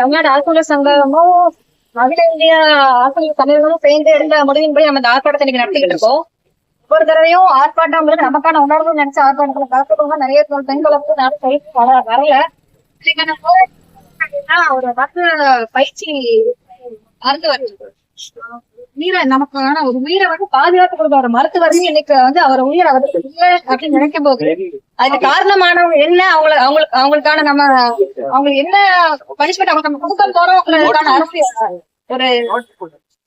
தமிழ்நாடு ஆசிரியர் சங்கமும் அகில இந்திய ஆசிரியர் சங்கங்களும் சேர்ந்து இருந்த முடிவின்படி நம்ம இந்த ஆர்ப்பாட்டத்தை இன்னைக்கு நடத்திக்கிட்டு இருக்கோம். ஒரு தடவையும் ஆர்ப்பாட்டங்களுக்கு நமக்கான உணர்வு நினைச்ச ஆர்ப்பாட்டத்துல கலந்துக்கோங்க நிறைய பெண்களுக்கு நிறைய பயிற்சி வர- வரல. அப்படின்னா ஒரு பத்து பயிற்சி மருத்துவர் உயிரை நமக்கான ஒரு உயிரை வந்து பாதுகாத்து கொடுக்குற மருத்துவர் இன்னைக்கு வந்து அவர் உயிரை வந்து இல்லை அப்படின்னு நினைக்கும் போது அதுக்கு காரணமானவங்க என்ன? அவங்கள அவங்களுக்கு அவங்களுக்கான நம்ம அவங்களுக்கு என்ன பனிஷ்மெண்ட் அவங்களுக்கு நம்ம கொடுக்க போறோம்ன்றதுக்கான அரசியல் ஒரு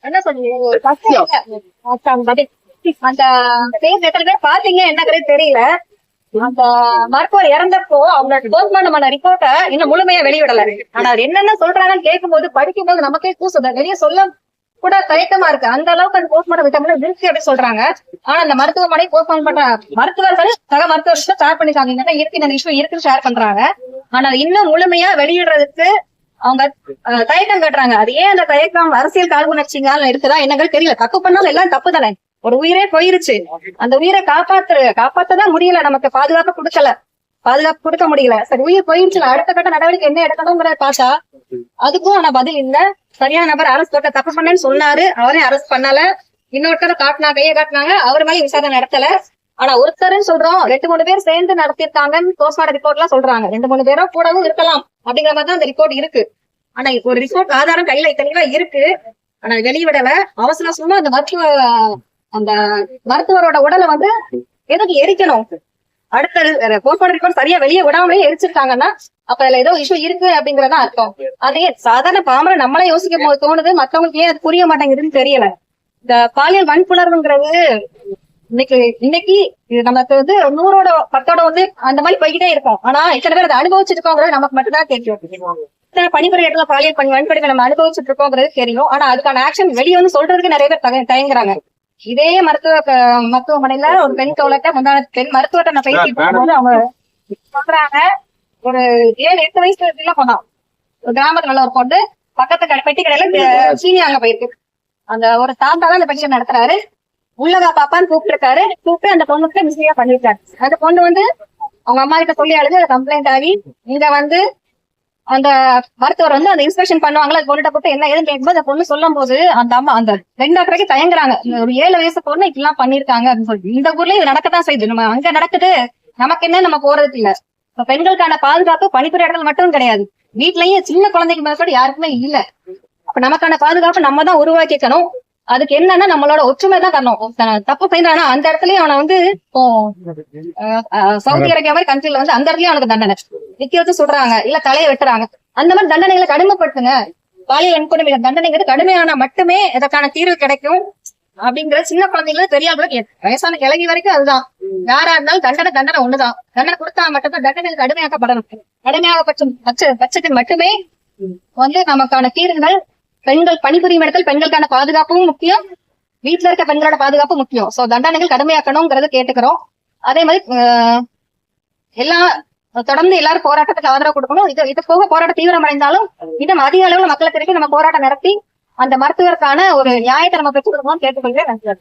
என்ன இல்ல. அந்த பேர் எத்தனை பேர் பாத்தீங்க என்னங்கிறது தெரியல. அந்த மருத்துவர் இறந்தப்போ அவங்களோட போஸ்ட்மார்ட்டம் பண்ண ரிப்போர்ட்டை இன்னும் முழுமையா வெளியிடல. ஆனா என்னென்ன சொல்றாங்கன்னு கேட்கும்போது படிக்கும்போது நமக்கே கூசுது. வெளியே சொல்ல கூட தயக்கமா இருக்கு. அந்த அளவுக்கு அந்த போஸ்ட்மார்டம் விட்டமில் இருக்கு அப்படின்னு சொல்றாங்க. ஆனா அந்த மருத்துவமனை போஸ்ட்மார்டம் பண்ற மருத்துவர்கள் சக மருத்துவர்கள் ஷேர் பண்ணிருக்காங்க இருக்கு இந்த இஷ்யூ இருக்குன்னு ஷேர் பண்றாங்க. ஆனா இன்னும் முழுமையா வெளியிடுறதுக்கு அவங்க தயக்கம் கட்டுறாங்க. அது ஏன் அந்த தயக்கம் அரசியல் காழ்ப்புணர்ச்சிங்கால இருக்குதா என்னங்கள் தெரியல. தப்பு பண்ணாலும் எல்லாம் தப்பு தானே. ஒரு உயிரே போயிருச்சு. அந்த உயிரை காப்பாத்துற காப்பாத்ததான் முடியல. நமக்கு பாதுகாப்பு கொடுக்கல. பாதுகாப்பு கொடுக்க முடியல. சரி உயிர் போயிருச்சுல அடுத்த கட்ட நடவடிக்கை என்ன எடுக்கணுங்கிறத பார்த்தா அதுக்கும் ஆனா பதில் இல்ல. சரியான நபர் அரசு தப்பு பண்ணேன்னு சொன்னாரு. அவரே அரசு பண்ணல. இன்னொருத்தரை காட்டினா கையை காட்டினாங்க. அவர் மேலே விசாரணை நடத்தல. ஆனா ஒருத்தருன்னு சொல்றோம். ரெண்டு மூணு பேர் சேர்ந்து நடத்திருக்காங்கன்னு போஸ்ட்மார்டம் ரிப்போர்ட் எல்லாம் சொல்றாங்க. ரெண்டு மூணு பேரும் கூடவும் இருக்கலாம். அப்படிங்கிற மாதிரி தான் அந்த ரிப்போர்ட் இருக்கு. ஆனா ஒரு ரிப்போர்ட் ஆதாரம் கையில தெளிவா இருக்கு. ஆனா வெளிவிடல அவசர அவசரமா அந்த மருத்துவ அந்த மருத்துவரோட உடலை வந்து எதுக்கு எரிக்கணும்? அடுத்த கோட்பாடு ரிப்போர்ட் சரியா வெளியே விடாமலே எரிச்சிருக்காங்கன்னா அப்ப அதுல ஏதோ இஷ்யூ இருக்கு அப்படிங்கறதா அர்த்தம். அதே சாதாரண பாமர நம்மளே யோசிக்கும் போது தோணுது மத்தவங்களுக்கு ஏன் அது புரிய மாட்டேங்குதுன்னு தெரியல. இந்த பாலியல் வன்புணர்வுங்கிறது இன்னைக்கு இன்னைக்கு இது நமக்கு வந்து நூறோட பத்தோட வந்து அந்த மாதிரி போய்கிட்டே இருக்கும். ஆனா இத்தனை பேர் அதை அனுபவிச்சிருக்கோங்கிறது நமக்கு மட்டும்தான் தெரியும். இத்தனை பணிபுரிய இடத்துல பாலியல் பணி வன்படுகளை நம்ம அனுபவிச்சுட்டு இருக்கோங்கிறது தெரியும் ஆனா அதுக்கான ஆக்ஷன் வெளியே வந்து சொல்றதுக்கு நிறைய பேர் தயங்குறாங்க. இதே மருத்துவ மருத்துவமனையில ஒரு பெண் தோழட்ட முந்தான பெண் மருத்துவத்தை நான் பேசிட்டு இருக்கும்போது அவங்க சொல்றாங்க ஒரு ஏழு எட்டு வயசுல எல்லாம் போனான் ஒரு கிராமத்துல ஒரு பொண்ணு பக்கத்து கடை பெட்டி கடையில சீனி அங்க போயிருக்கு. அந்த ஒரு தாத்தா தான் அந்த பெட்டிஷன் நடத்துறாரு. உள்ளதா பாப்பான்னு கூப்பிட்டு இருக்காரு கூப்பிட்டு அந்த பொண்ணுக்கு மிஸ்ஸியா பண்ணிருக்காரு அந்த பொண்ணு வந்து அவங்க அம்மா கிட்ட சொல்லி அழுது கம்ப்ளைண்ட் ஆகி இங்க வந்து அந்த மருத்துவர் வந்து அந்த இன்ஸ்பெக்ஷன் பண்ணுவாங்களா? அது பொண்ணுட்ட போட்டு என்ன ஏதுன்னு கேட்கும்போது அந்த பொண்ணு சொல்லும் போது அந்த அம்மா அந்த ரெண்டு டாக்டருக்கு தயங்குறாங்க. ஒரு ஏழு வயசு பொண்ணு இப்படிலாம் பண்ணிருக்காங்க அப்படின்னு சொல்லி. இந்த ஊர்லயும் இது நடக்கத்தான் செய்யுது. நம்ம அங்க நடக்குது. நமக்கு என்ன நம்ம போறதுக்கு இல்ல. இப்ப பெண்களுக்கான பாதுகாப்பு பணிபுரிய இடங்கள் மட்டும் கிடையாது. வீட்லயும் சின்ன குழந்தைக்கு மேல கூட யாருக்குமே இல்ல. அப்ப நமக்கான பாதுகாப்பு நம்ம தான் உருவாக்கிக்கணும். அதுக்கு என்னன்னா நம்மளோட ஒற்றுமை தான் காரணம். தப்பு செய்யறானா அந்த இடத்துலயும் அவனை வந்து சவுதி அரேபியா மாதிரி கண்ட்ரில வந்து அந்த இடத்துலயும் அவனுக்கு தண்டனை. நிக்க வச்சு சுடுறாங்க இல்ல தலையை வெட்டுறாங்க. அந்த மாதிரி தண்டனைகளை கடுமைப்படுத்துங்க. பாலியல் வன்கொடுமை தண்டனைங்கிறது கடுமையானா மட்டுமே இதற்கான தீர்வு கிடைக்கும். அப்படிங்கிற சின்ன குழந்தைங்கள பெரியார்களுக்கு வயசான கிழங்கி வரைக்கும் அதுதான். யாரா இருந்தாலும் தண்டனை தண்டனை ஒண்ணுதான். தண்டனை கொடுத்தா மட்டும்தான் தண்டனை கடுமையாக்கப்படணும். கடுமையாக பட்சம் பட்ச பட்சத்தில் மட்டுமே வந்து நமக்கான தீர்வுகள் பெண்கள் பணிபுரியும் இடத்தில் பெண்களுக்கான பாதுகாப்பும் முக்கியம். வீட்டுல இருக்க பெண்களோட பாதுகாப்பு முக்கியம். சோ தண்டனைகள் கடுமையாக்கணுங்கிறத கேட்டுக்கிறோம். அதே மாதிரி எல்லா தொடர்ந்து எல்லாரும் போராட்டத்துக்கு ஆதரவு கொடுக்கணும். இது இது போக போராட்டம் தீவிரமடைந்தாலும் இன்னும் அதிக அளவுல மக்களை இருக்கு நம்ம போராட்டம் நடத்தி அந்த மருத்துவருக்கான ஒரு நியாயத்தை நம்ம பெற்றுக் கொடுக்கணும்னு கேட்டுக்கொள்கிறேன். நன்றி.